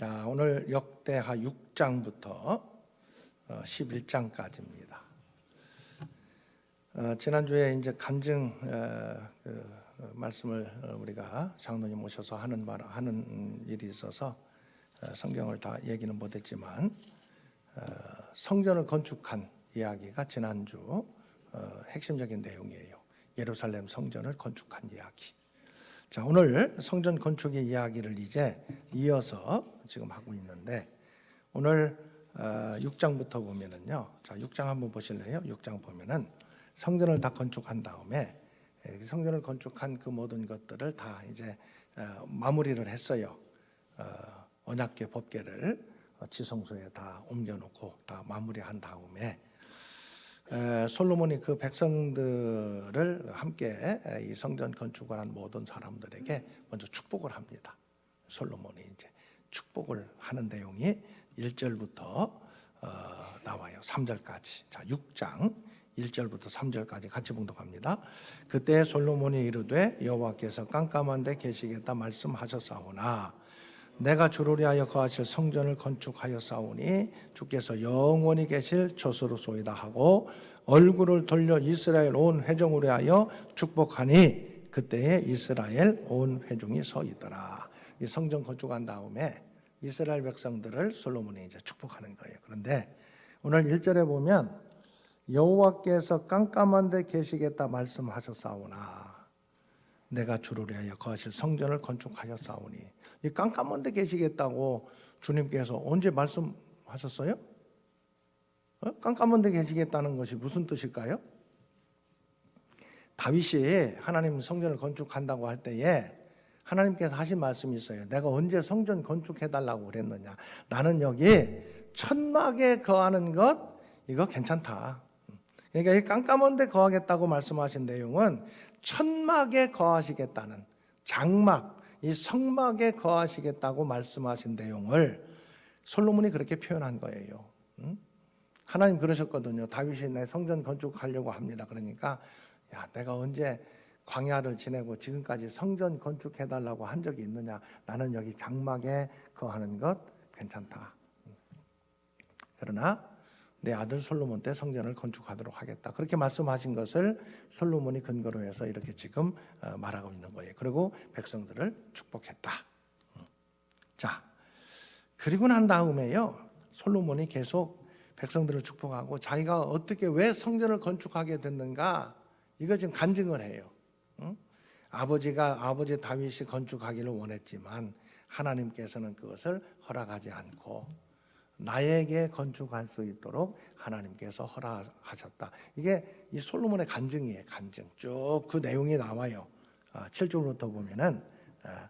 자, 오늘 역대하 6장부터 11장까지입니다. 어, 지난주에 이제 간증 어, 그, 어, 말씀을 어, 우리가 장로님 모셔서 하는 말 하는 일이 있어서 어, 성경을 다 얘기는 못했지만 어, 성전을 건축한 이야기가 지난주 어, 핵심적인 내용이에요. 예루살렘 성전을 건축한 이야기. 자, 오늘 성전 건축의 이야기를 이제 이어서 지금 하고 있는데 오늘 어, 6장부터 보면은요. 자, 6장 한번 보실래요? 6장 보면은 성전을 다 건축한 다음에 예, 성전을 건축한 그 모든 것들을 다 이제 어, 마무리를 했어요. 어, 언약계 법계를 어, 지성소에 다 옮겨놓고 다 마무리한 다음에 에, 솔로몬이 그 백성들을 함께 에, 이 성전 건축을 한 모든 사람들에게 먼저 축복을 합니다. 솔로몬이 이제 축복을 하는 내용이 1절부터 어, 나와요. 3절까지. 자, 6장 1절부터 3절까지 같이 봉독합니다. 그때 솔로몬이 이르되 여호와께서 깜깜한데 계시겠다 말씀하셨사오나 내가 주를 위하여 거하실 성전을 건축하였사오니 주께서 영원히 계실 조수로소이다 하고 얼굴을 돌려 이스라엘 온 회중을 위하여 축복하니 그때에 이스라엘 온 회중이 서 있더라. 이 성전 건축한 다음에 이스라엘 백성들을 솔로몬이 이제 축복하는 거예요. 그런데 오늘 1절에 보면 여호와께서 깜깜한 데 계시겠다 말씀하셨사오나 내가 주를 위하여 거하실 성전을 건축하였사오니 이 깜깜한 데 계시겠다고 주님께서 언제 말씀하셨어요? 어? 깜깜한 데 계시겠다는 것이 무슨 뜻일까요? 다윗이 하나님 성전을 건축한다고 할 때에 하나님께서 하신 말씀이 있어요. 내가 언제 성전 건축해달라고 그랬느냐? 나는 여기 천막에 거하는 것 이거 괜찮다. 그러니까 이 깜깜한 데 거하겠다고 말씀하신 내용은 천막에 거하시겠다는 장막, 이 성막에 거하시겠다고 말씀하신 내용을 솔로몬이 그렇게 표현한 거예요. 응? 하나님 그러셨거든요. 다윗이 내 성전 건축하려고 합니다. 그러니까 야, 내가 언제 광야를 지내고 지금까지 성전 건축해 달라고 한 적이 있느냐? 나는 여기 장막에 거하는 것 괜찮다. 그러나 내 아들 솔로몬 때 성전을 건축하도록 하겠다. 그렇게 말씀하신 것을 솔로몬이 근거로 해서 이렇게 지금 어, 말하고 있는 거예요. 그리고 백성들을 축복했다. 음. 자, 그리고 난 다음에요. 솔로몬이 계속 백성들을 축복하고 자기가 어떻게 왜 성전을 건축하게 됐는가 이거 지금 간증을 해요. 응? 아버지가 아버지 다윗이 건축하기를 원했지만 하나님께서는 그것을 허락하지 않고 나에게 건축할 수 있도록 하나님께서 허락하셨다. 이게 이 솔로몬의 간증이에요. 간증 쭉 그 내용이 나와요. 7절부터 보면은 아,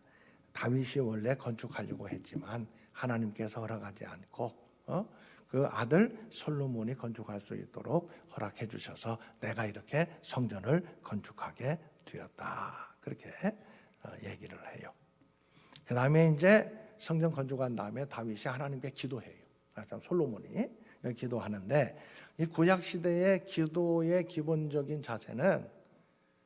다윗이 원래 건축하려고 했지만 하나님께서 허락하지 않고 어? 그 아들 솔로몬이 건축할 수 있도록 허락해 주셔서 내가 이렇게 성전을 건축하게 되었다. 그렇게 어, 얘기를 해요. 그 다음에 이제 성전 건축한 다음에 다윗이 하나님께 기도해요. 솔로몬이 기도하는데 이 구약 시대의 기도의 기본적인 자세는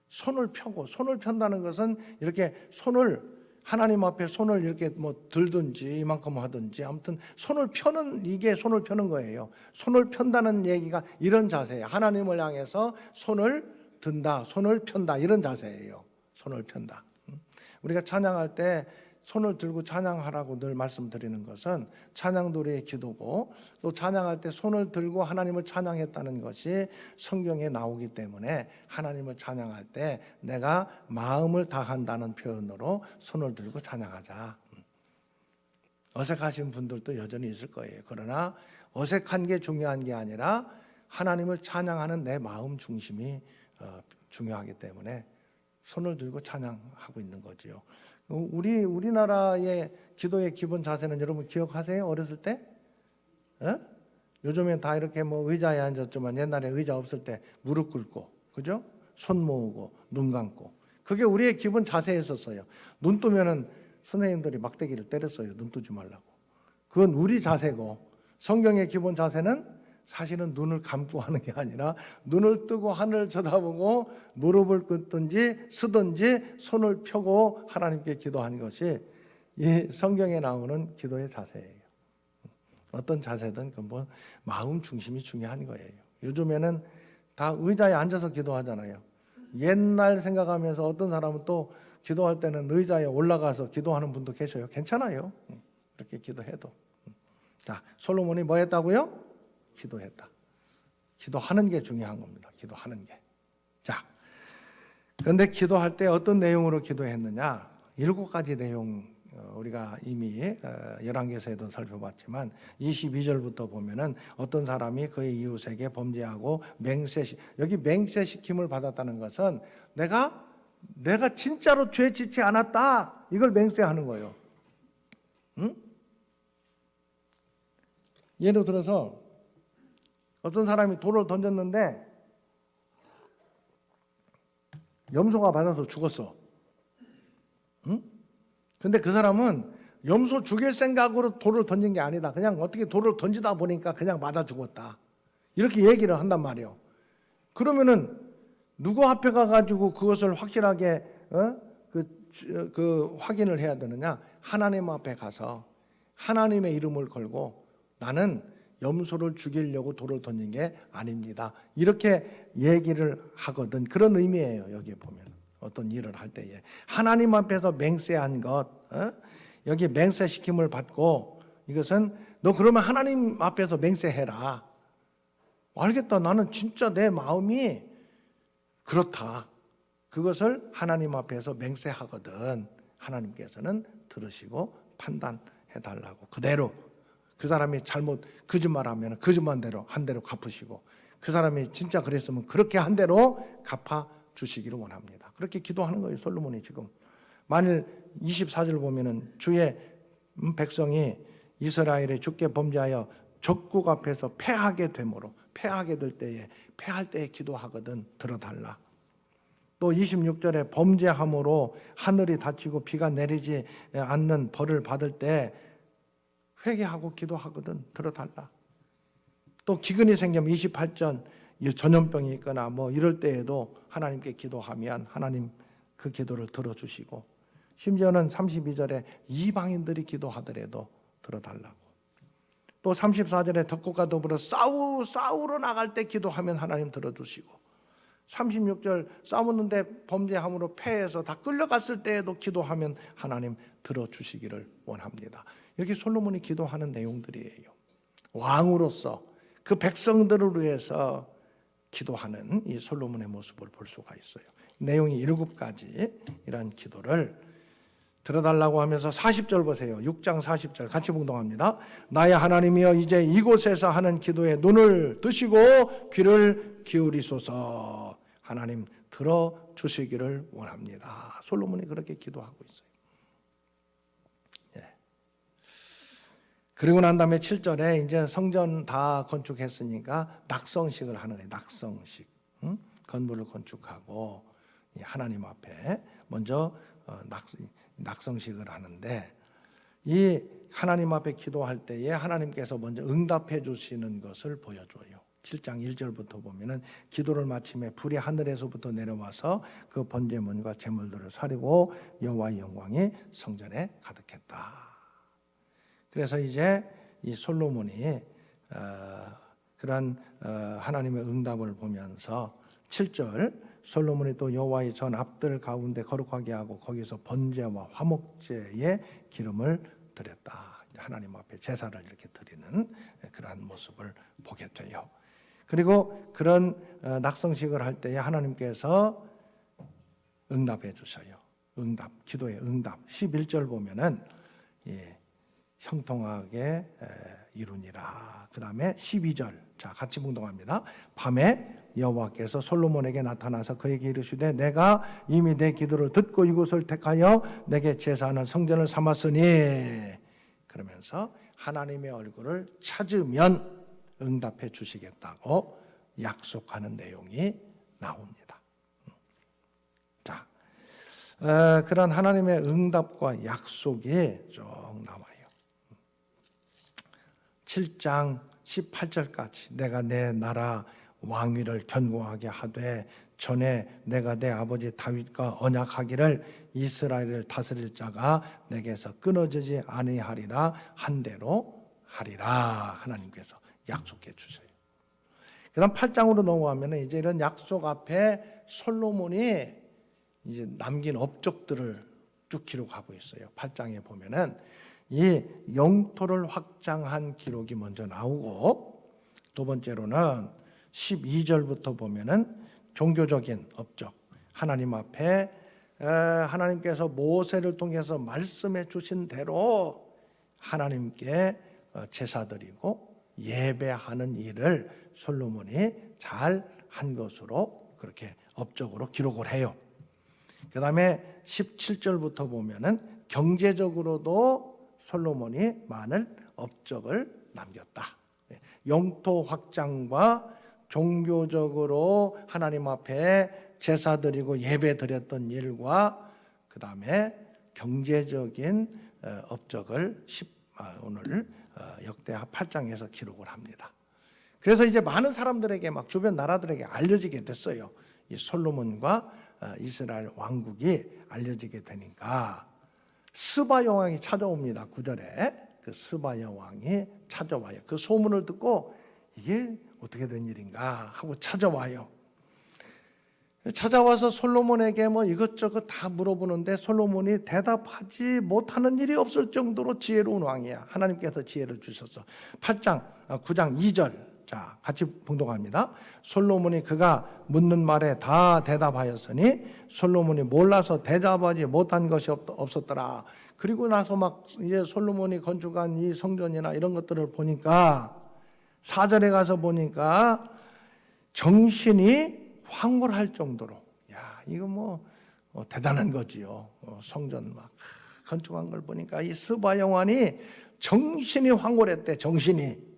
손을 펴고 손을 편다는 것은 이렇게 손을 하나님 앞에 손을 이렇게 뭐 들든지 이만큼 하든지 아무튼 손을 펴는 이게 손을 펴는 거예요. 손을 편다는 얘기가 이런 자세예요. 하나님을 향해서 손을 든다, 손을 편다 이런 자세예요. 손을 편다. 음. 우리가 찬양할 때 손을 들고 찬양하라고 늘 말씀드리는 것은 찬양 노래의 기도고 또 찬양할 때 손을 들고 하나님을 찬양했다는 것이 성경에 나오기 때문에 하나님을 찬양할 때 내가 마음을 다한다는 표현으로 손을 들고 찬양하자. 어색하신 분들도 여전히 있을 거예요. 그러나 어색한 게 중요한 게 아니라 하나님을 찬양하는 내 마음 중심이 어, 중요하기 때문에 손을 들고 찬양하고 있는 거지요. 우리 우리나라의 기도의 기본 자세는 여러분 기억하세요? 어렸을 때? 에? 요즘엔 다 이렇게 뭐 의자에 앉았지만 옛날에 의자 없을 때 무릎 꿇고, 그죠? 손 모으고 눈 감고. 그게 우리의 기본 자세였었어요. 눈 뜨면은 선생님들이 막대기를 때렸어요. 눈 뜨지 말라고. 그건 우리 자세고 성경의 기본 자세는 사실은 눈을 감고 하는 게 아니라 눈을 뜨고 하늘을 쳐다보고 무릎을 꿇든지 쓰든지 손을 펴고 하나님께 기도하는 것이 이 성경에 나오는 기도의 자세예요. 어떤 자세든 그뭐 마음 중심이 중요한 거예요. 요즘에는 다 의자에 앉아서 기도하잖아요. 옛날 생각하면서 어떤 사람은 또 기도할 때는 의자에 올라가서 기도하는 분도 계셔요. 괜찮아요. 이렇게 기도해도. 자, 솔로몬이 뭐 했다고요? 기도했다. 기도하는 게 중요한 겁니다. 기도하는 게. 자, 그런데 기도할 때 어떤 내용으로 기도했느냐? 일곱 가지 내용 어, 우리가 이미 어, 열왕기서에도 살펴봤지만 22절부터 보면은 어떤 사람이 그의 이웃에게 범죄하고 맹세시 여기 맹세시킴을 받았다는 것은 내가 내가 진짜로 죄 짓지 않았다 이걸 맹세하는 거예요. 응? 예를 들어서 어떤 사람이 돌을 던졌는데 염소가 맞아서 죽었어. 응? 근데 그 사람은 염소 죽일 생각으로 돌을 던진 게 아니다. 그냥 어떻게 돌을 던지다 보니까 그냥 맞아 죽었다. 이렇게 얘기를 한단 말이에요. 그러면은 누구 앞에 가가지고 그것을 확실하게 어? 그, 그 확인을 해야 되느냐? 하나님 앞에 가서 하나님의 이름을 걸고 나는 염소를 죽이려고 돌을 던진 게 아닙니다. 이렇게 얘기를 하거든. 그런 의미예요. 여기 보면. 어떤 일을 할 때에 하나님 앞에서 맹세한 것 어? 여기 맹세시킴을 받고 이것은 너 그러면 하나님 앞에서 맹세해라. 알겠다. 나는 진짜 내 마음이 그렇다. 그것을 하나님 앞에서 맹세하거든. 하나님께서는 들으시고 판단해 달라고 그대로 그 사람이 잘못 거짓말하면 거짓말 대로 한 대로 갚으시고 그 사람이 진짜 그랬으면 그렇게 한 대로 갚아 주시기를 원합니다. 그렇게 기도하는 거예요, 솔로몬이 지금. 만일 24절 보면은 주의 백성이 이스라엘의 주께 범죄하여 적국 앞에서 패하게 되므로 패하게 될 때에 패할 때에 기도하거든 들어달라. 또 26절에 범죄함으로 하늘이 닫히고 비가 내리지 않는 벌을 받을 때 회개하고 기도하거든 들어달라. 또 기근이 생기면 28절 전염병이 있거나 뭐 이럴 때에도 하나님께 기도하면 하나님 그 기도를 들어주시고 심지어는 32절에 이방인들이 기도하더라도 들어달라고 또 34절에 덕국과 더불어 싸우 싸우러 나갈 때 기도하면 하나님 들어주시고 36절 싸웠는데 범죄함으로 패해서 다 끌려갔을 때에도 기도하면 하나님 들어주시기를 원합니다. 이렇게 솔로몬이 기도하는 내용들이에요. 왕으로서 그 백성들을 위해서 기도하는 이 솔로몬의 모습을 볼 수가 있어요. 내용이 일곱 가지 이런 기도를 들어달라고 하면서 40절 보세요. 6장 40절 같이 봉동합니다. 나의 하나님이여 이제 이곳에서 하는 기도에 눈을 뜨시고 귀를 기울이소서. 하나님 들어 주시기를 원합니다. 솔로몬이 그렇게 기도하고 있어요. 그리고 난 다음에 7절에 이제 성전 다 건축했으니까 낙성식을 하는 거예요. 낙성식. 응? 건물을 건축하고 하나님 앞에 먼저 어, 낙, 낙성식을 하는데 이 하나님 앞에 기도할 때에 하나님께서 먼저 응답해 주시는 것을 보여줘요. 7장 1절부터 보면은 기도를 마침에 불이 하늘에서부터 내려와서 그 번제물과 제물들을 사리고 여호와의 영광이 성전에 가득했다. 그래서 이제 이 솔로몬이 어, 그런 어, 하나님의 응답을 보면서 7절 솔로몬이 또 여호와의 전 앞들 가운데 거룩하게 하고 거기서 번제와 화목제의 기름을 드렸다. 하나님 앞에 제사를 이렇게 드리는 그러한 모습을 보게 돼요. 그리고 그런 어, 낙성식을 할 때에 하나님께서 응답해 주셔요. 응답, 기도의 응답. 11절 보면은 예, 형통하게 이루니라. 그 다음에 12절. 자, 같이 묵동합니다. 밤에 여호와께서 솔로몬에게 나타나서 그에게 이르시되 내가 이미 내 기도를 듣고 이곳을 택하여 내게 제사하는 성전을 삼았으니 그러면서 하나님의 얼굴을 찾으면 응답해 주시겠다고 약속하는 내용이 나옵니다. 자, 어, 그런 하나님의 응답과 약속이 쭉 나와요. 7장 18절까지 내가 내 나라 왕위를 견고하게 하되 전에 내가 내 아버지 다윗과 언약하기를 이스라엘을 다스릴 자가 내게서 끊어지지 아니하리라 한 대로 하리라 하나님께서 약속해 주세요. 그다음 8장으로 넘어가면 이제 이런 약속 앞에 솔로몬이 이제 남긴 업적들을 쭉 기록하고 있어요. 8장에 보면은 이 영토를 확장한 기록이 먼저 나오고 두 번째로는 12절부터 보면은 종교적인 업적 하나님 앞에 에, 하나님께서 모세를 통해서 말씀해 주신 대로 하나님께 어, 제사 드리고 예배하는 일을 솔로몬이 잘 한 것으로 그렇게 업적으로 기록을 해요. 그 다음에 17절부터 보면은 경제적으로도 솔로몬이 많은 업적을 남겼다. 예, 영토 확장과 종교적으로 하나님 앞에 제사 드리고 예배 드렸던 일과 그 다음에 경제적인 어, 업적을 10, 아, 오늘 어, 역대하 8장에서 기록을 합니다. 그래서 이제 많은 사람들에게 막 주변 나라들에게 알려지게 됐어요. 이 솔로몬과 어, 이스라엘 왕국이 알려지게 되니까 스바 여왕이 찾아옵니다. 구절에 그 스바 여왕이 찾아와요. 그 소문을 듣고 이게 어떻게 된 일인가 하고 찾아와요. 찾아와서 솔로몬에게 뭐 이것저것 다 물어보는데 솔로몬이 대답하지 못하는 일이 없을 정도로 지혜로운 왕이야. 하나님께서 지혜를 주셔서 8장, 9장 2절 자, 같이 봉독합니다. 솔로몬이 그가 묻는 말에 다 대답하였으니 솔로몬이 몰라서 대답하지 못한 것이 없, 없었더라. 그리고 나서 막 이제 솔로몬이 건축한 이 성전이나 이런 것들을 보니까 사절에 가서 보니까 정신이 황홀할 정도로 야 이거 뭐 어, 대단한 거지요. 어, 성전 막 건축한 걸 보니까 이 스바 영환이 정신이 황홀했대. 정신이 예.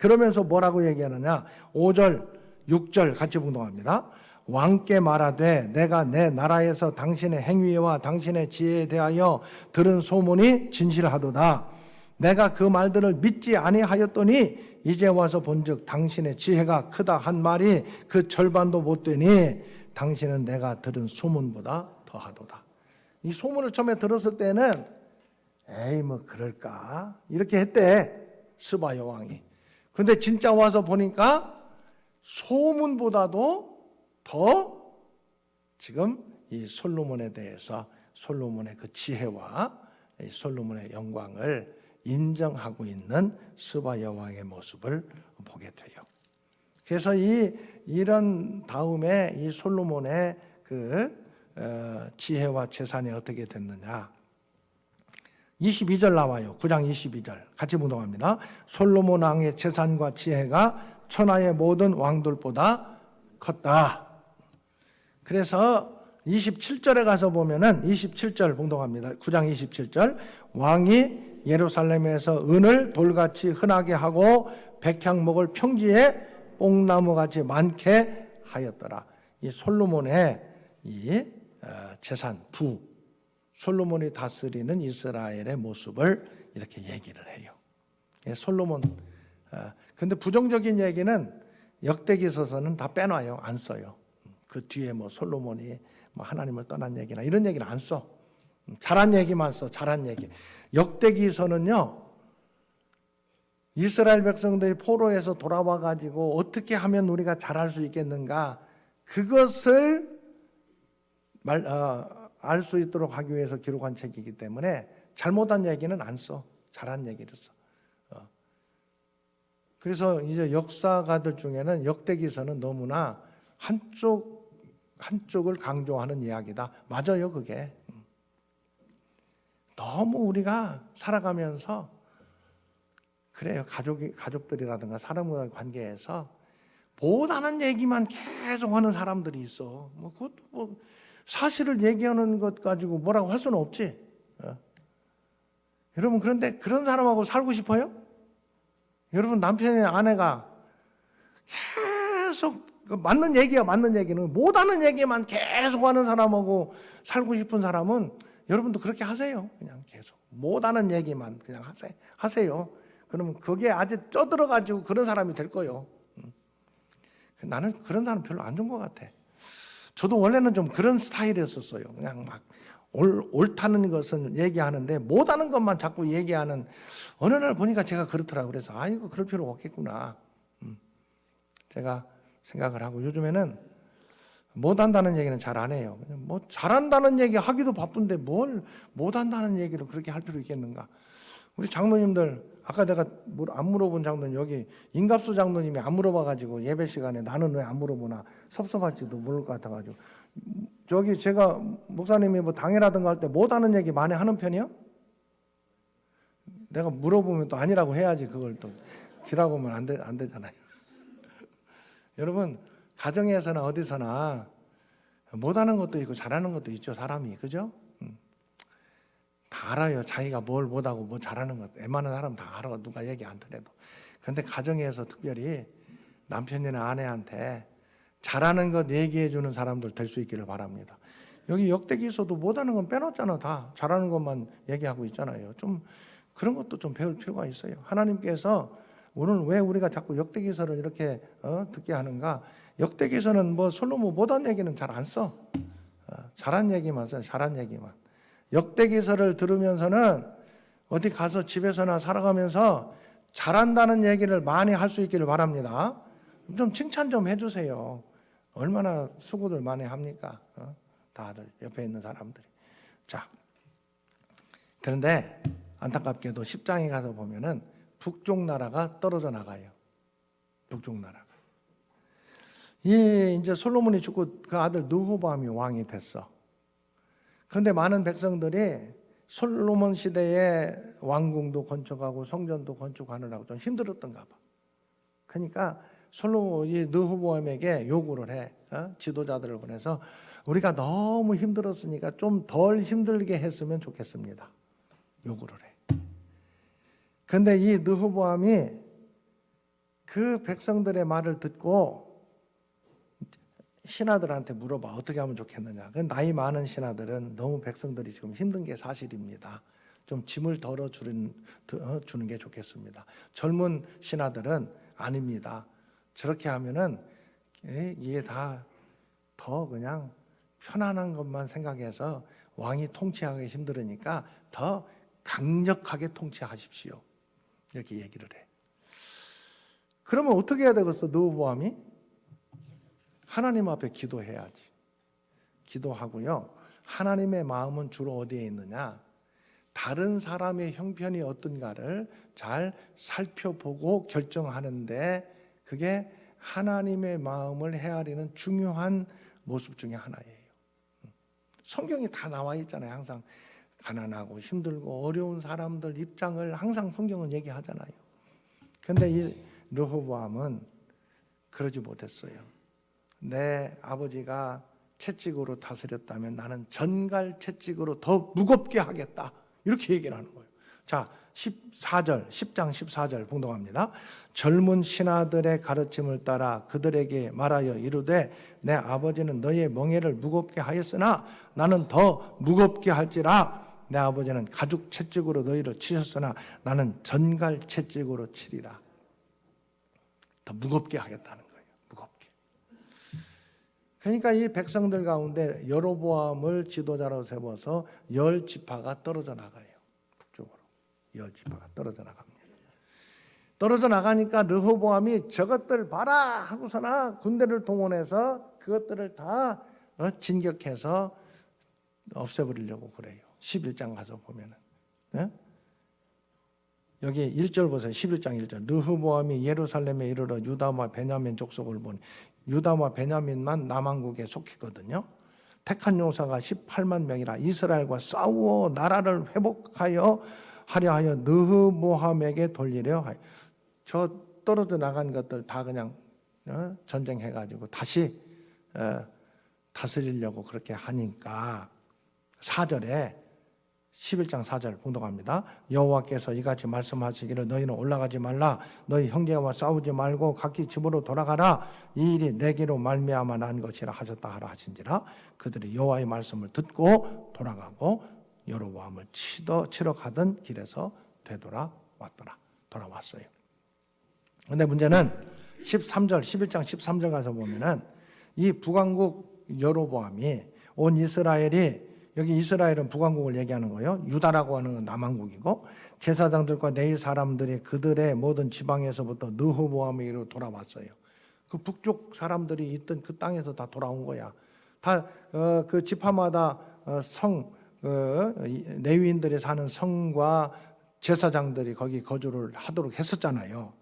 그러면서 뭐라고 얘기하느냐? 5절, 6절 같이 봉독합니다. 왕께 말하되 내가 내 나라에서 당신의 행위와 당신의 지혜에 대하여 들은 소문이 진실하도다. 내가 그 말들을 믿지 아니하였더니 이제 와서 본즉 당신의 지혜가 크다 한 말이 그 절반도 못 되니 당신은 내가 들은 소문보다 더하도다. 이 소문을 처음에 들었을 때는 에이 뭐 그럴까 이렇게 했대 스바 여왕이. 근데 진짜 와서 보니까 소문보다도 더 지금 이 솔로몬에 대해서 솔로몬의 그 지혜와 이 솔로몬의 영광을 인정하고 있는 스바 여왕의 모습을 보게 돼요. 그래서 이 이런 다음에 이 솔로몬의 그 어, 지혜와 재산이 어떻게 됐느냐? 22절 나와요. 9장 22절. 같이 묵동합니다. 솔로몬 왕의 재산과 지혜가 천하의 모든 왕들보다 컸다. 그래서 27절에 가서 보면은 27절 봉독합니다. 9장 27절. 왕이 예루살렘에서 은을 돌같이 흔하게 하고 백향목을 평지에 뽕나무같이 많게 하였더라. 이 솔로몬의 이 어, 재산 부 솔로몬이 다스리는 이스라엘의 모습을 이렇게 얘기를 해요. 예, 솔로몬. 어, 근데 부정적인 얘기는 역대기서서는 다 빼놔요. 안 써요. 그 뒤에 뭐 솔로몬이 뭐 하나님을 떠난 얘기나 이런 얘기는 안 써. 잘한 얘기만 써. 잘한 얘기. 역대기서는요. 이스라엘 백성들이 포로에서 돌아와 가지고 어떻게 하면 우리가 잘할 수 있겠는가? 그것을 말, 어, 알 수 있도록 하기 위해서 기록한 책이기 때문에 잘못한 얘기는 안 써. 잘한 얘기를 써. 어. 그래서 이제 역사가들 중에는 역대기서는 너무나 한쪽 한쪽을 강조하는 이야기다. 맞아요, 그게. 너무 우리가 살아가면서 그래요. 가족이 가족들이라든가 사람과의 관계에서 못하는 얘기만 계속 하는 사람들이 있어. 뭐 그것도 뭐 사실을 얘기하는 것 가지고 뭐라고 할 수는 없지. 어. 여러분 그런데 그런 사람하고 살고 싶어요? 여러분 남편의 아내가 계속 그 맞는 얘기야 맞는 얘기는 못하는 얘기만 계속 하는 사람하고 살고 싶은 사람은 여러분도 그렇게 하세요. 그냥 계속 못하는 얘기만 그냥 하세요. 그러면 그게 아주 쪄들어가지고 그런 사람이 될 거요. 음. 나는 그런 사람 별로 안 좋은 것 같아. 저도 원래는 좀 그런 스타일이었었어요. 그냥 막 옳, 옳다는 것은 얘기하는데 못하는 것만 자꾸 얘기하는 어느 날 보니까 제가 그렇더라고요. 그래서 아 이거 그럴 필요 없겠구나. 음. 제가 생각을 하고 요즘에는 못한다는 얘기는 잘 안 해요. 그냥 뭐 잘한다는 얘기 하기도 바쁜데 뭘 못한다는 얘기를 그렇게 할 필요 있겠는가? 우리 장로님들 아까 내가 물- 안 물어본 장로님 여기 인갑수 장로님이 안 물어봐가지고 예배 시간에 나는 왜 안 물어보나 섭섭할지도 모를 것 같아가지고 저기 제가 목사님이 뭐 당회라든가 할 때 못하는 얘기 많이 하는 편이요? 내가 물어보면 또 아니라고 해야지 그걸 또 기라고 하면 안, 되, 안 되잖아요. 여러분 가정에서나 어디서나 못하는 것도 있고 잘하는 것도 있죠 사람이 그죠? 음. 다 알아요 자기가 뭘 못하고 뭐 잘하는 것 웬만한 사람 다 알아 누가 얘기 안 들어도 근데 가정에서 특별히 남편이나 아내한테 잘하는 것 얘기해 주는 사람들 될 수 있기를 바랍니다 여기 역대기서도 못하는 건 빼놓잖아 다 잘하는 것만 얘기하고 있잖아요 좀 그런 것도 좀 배울 필요가 있어요 하나님께서 오늘 왜 우리가 자꾸 역대기서를 이렇게 어, 듣게 하는가? 역대기서는 뭐 솔로몬 못한 얘기는 잘 안 써. 어, 잘한 얘기만 써요. 잘한 얘기만. 역대기서를 들으면서는 어디 가서 집에서나 살아가면서 잘한다는 얘기를 많이 할 수 있기를 바랍니다. 좀 칭찬 좀 해주세요. 얼마나 수고들 많이 합니까? 어? 다들 옆에 있는 사람들이. 자, 그런데 안타깝게도 10장에 가서 보면은 북쪽 나라가 떨어져 나가요. 북쪽 나라가. 이 이제 솔로몬이 죽고 그 아들 느호밤이 왕이 됐어. 그런데 많은 백성들이 솔로몬 시대에 왕궁도 건축하고 성전도 건축하느라고 좀 힘들었던가 봐. 그러니까 솔로몬이 느호보암에게 요구를 해. 어? 지도자들을 보내서 우리가 너무 힘들었으니까 좀 덜 힘들게 했으면 좋겠습니다. 요구를 해. 그런데 이 느호보암이 그 백성들의 말을 듣고 신하들한테 물어봐 어떻게 하면 좋겠느냐. 그 나이 많은 신하들은 너무 백성들이 지금 힘든 게 사실입니다. 좀 짐을 덜어 주는, 어, 주는 게 좋겠습니다. 젊은 신하들은 아닙니다. 저렇게 하면은 에, 이게 다 더 그냥 편안한 것만 생각해서 왕이 통치하기 힘들으니까 더 강력하게 통치하십시오. 이렇게 얘기를 해. 그러면 어떻게 해야 되겠어? 느보암이 하나님 앞에 기도해야지. 기도하고요. 하나님의 마음은 주로 어디에 있느냐? 다른 사람의 형편이 어떤가를 잘 살펴보고 결정하는데 그게 하나님의 마음을 헤아리는 중요한 모습 중에 하나예요. 성경이 다 나와 있잖아요. 항상 가난하고 힘들고 어려운 사람들 입장을 항상 성경은 얘기하잖아요. 근데 이 르호보암은 그러지 못했어요. 내 아버지가 채찍으로 다스렸다면 나는 전갈 채찍으로 더 무겁게 하겠다. 이렇게 얘기를 하는 거예요. 자, 14절, 10장 14절 봉독합니다. 젊은 신하들의 가르침을 따라 그들에게 말하여 이르되 내 아버지는 너의 멍에를 무겁게 하였으나 나는 더 무겁게 할지라 내 아버지는 가죽 채찍으로 너희를 치셨으나 나는 전갈 채찍으로 치리라. 더 무겁게 하겠다는 거예요. 그러니까 이 백성들 가운데 여로보암을 지도자로 세워서 열 지파가 떨어져 나가요. 북쪽으로 열 지파가 떨어져 나갑니다. 떨어져 나가니까 르호보암이 저것들 봐라 하고서나 군대를 동원해서 그것들을 다 어, 진격해서 없애버리려고 그래요. 11장 가서 보면은. 예? 여기 1절 보세요. 11장 1절. 르흐보암이 예루살렘에 이르러 유다와 베냐민 족속을 보니 유다와 베냐민만 남왕국에 속했거든요. 택한 용사가 18만 명이라 이스라엘과 싸우어 나라를 회복하여 하려 하여 느흐모함에게 돌리려 하여 저 떨어져 나간 것들 다 그냥 어? 전쟁해 가지고 다시 어, 다스리려고 그렇게 하니까 4절에 11장 4절 봉독합니다. 여호와께서 이같이 말씀하시기를 너희는 올라가지 말라 너희 형제와 싸우지 말고 각기 집으로 돌아가라 이 일이 내게로 말미암아 난 것이라 하셨다 하라 하신지라 그들이 여호와의 말씀을 듣고 돌아가고 여로보암을 치러 치러 가던 길에서 되돌아 왔더라 돌아왔어요. 근데 문제는 13절 11장 13절 가서 보면은 이 북왕국 여로보암이 온 이스라엘이 여기 이스라엘은 북왕국을 얘기하는 거예요. 유다라고 하는 건 남왕국이고 제사장들과 내일 사람들이 그들의 모든 지방에서부터 느흐보암으로 돌아왔어요. 그 북쪽 사람들이 있던 그 땅에서 다 돌아온 거야. 다그 지파마다 어, 성 어, 이 레위인들이 사는 성과 제사장들이 거기 거주를 하도록 했었잖아요.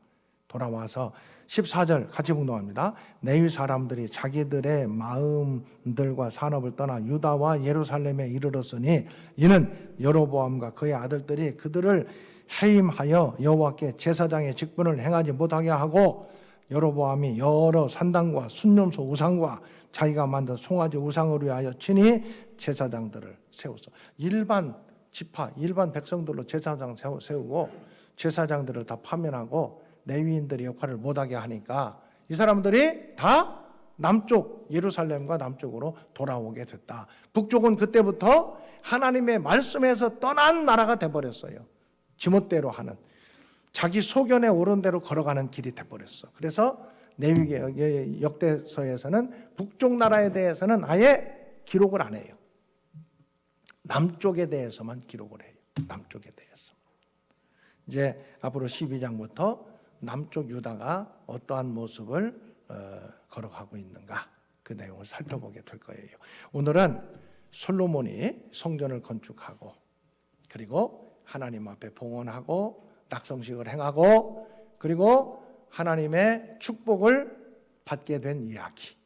돌아와서 14절 같이 봉독합니다. 레위 사람들이 자기들의 마음들과 산업을 떠나 유다와 예루살렘에 이르렀으니 이는 여로보암과 그의 아들들이 그들을 해임하여 여호와께 제사장의 직분을 행하지 못하게 하고 여로보암이 여러 산당과 순념소 우상과 자기가 만든 송아지 우상을 위하여 친히 제사장들을 세웠어. 일반 지파, 일반 백성들로 제사장 세우- 세우고 제사장들을 다 파면하고 레위인들의 역할을 못하게 하니까 이 사람들이 다 남쪽 예루살렘과 남쪽으로 돌아오게 됐다. 북쪽은 그때부터 하나님의 말씀에서 떠난 나라가 돼버렸어요. 지멋대로 하는 자기 소견에 오른 대로 걸어가는 길이 돼버렸어. 그래서 레위기 역대서에서는 북쪽 나라에 대해서는 아예 기록을 안 해요. 남쪽에 대해서만 기록을 해요. 남쪽에 대해서. 이제 앞으로 12장부터 남쪽 유다가 어떠한 모습을 어, 걸어가고 있는가 그 내용을 살펴보게 될 거예요. 오늘은 솔로몬이 성전을 건축하고 그리고 하나님 앞에 봉헌하고 낙성식을 행하고 그리고 하나님의 축복을 받게 된 이야기.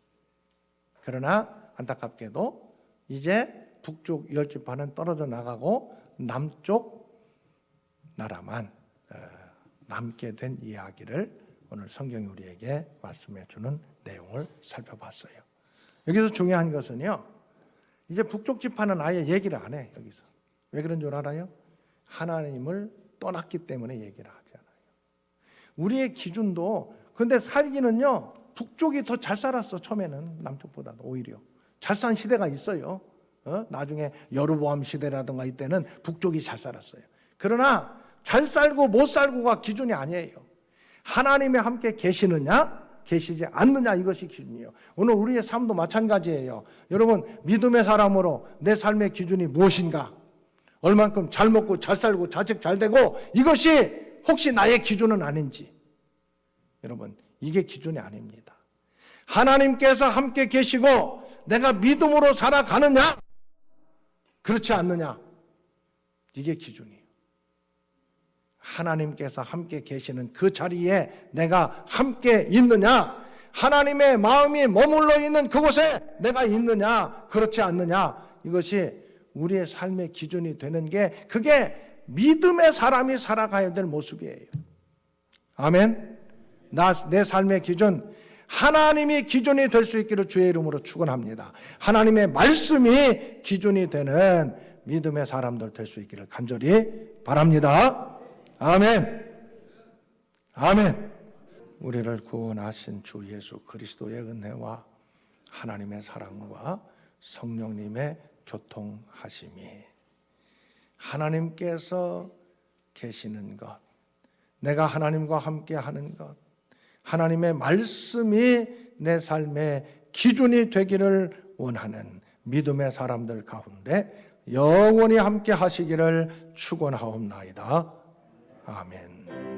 그러나 안타깝게도 이제 북쪽 열 지파는 떨어져 나가고 남쪽 나라만 어, 남게 된 이야기를 오늘 성경이 우리에게 말씀해 주는 내용을 살펴봤어요. 여기서 중요한 것은요. 이제 북쪽 지파는 아예 얘기를 안 해. 여기서. 왜 그런 줄 알아요? 하나님을 떠났기 때문에 얘기를 하지 않아요. 우리의 기준도 근데 살기는요. 북쪽이 더 잘 살았어. 처음에는 남쪽보다 오히려 잘 산 시대가 있어요. 어? 나중에 여루보암 시대라든가 이때는 북쪽이 잘 살았어요. 그러나 잘 살고 못 살고가 기준이 아니에요. 하나님의 함께 계시느냐, 계시지 않느냐 이것이 기준이에요. 오늘 우리의 삶도 마찬가지예요. 여러분 믿음의 사람으로 내 삶의 기준이 무엇인가? 얼만큼 잘 먹고 잘 살고 자식 잘 되고 이것이 혹시 나의 기준은 아닌지 여러분 이게 기준이 아닙니다. 하나님께서 함께 계시고 내가 믿음으로 살아가느냐 그렇지 않느냐 이게 기준이에요. 하나님께서 함께 계시는 그 자리에 내가 함께 있느냐 하나님의 마음이 머물러 있는 그곳에 내가 있느냐 그렇지 않느냐 이것이 우리의 삶의 기준이 되는 게 그게 믿음의 사람이 살아가야 될 모습이에요. 아멘. 나 내 삶의 기준 하나님이 기준이 될 수 있기를 주의 이름으로 축원합니다. 하나님의 말씀이 기준이 되는 믿음의 사람들 될 수 있기를 간절히 바랍니다. 아멘. 아멘. 우리를 구원하신 주 예수 그리스도의 은혜와 하나님의 사랑과 성령님의 교통하심이 하나님께서 계시는 것, 내가 하나님과 함께 하는 것, 하나님의 말씀이 내 삶의 기준이 되기를 원하는 믿음의 사람들 가운데 영원히 함께 하시기를 축원하옵나이다. 아멘.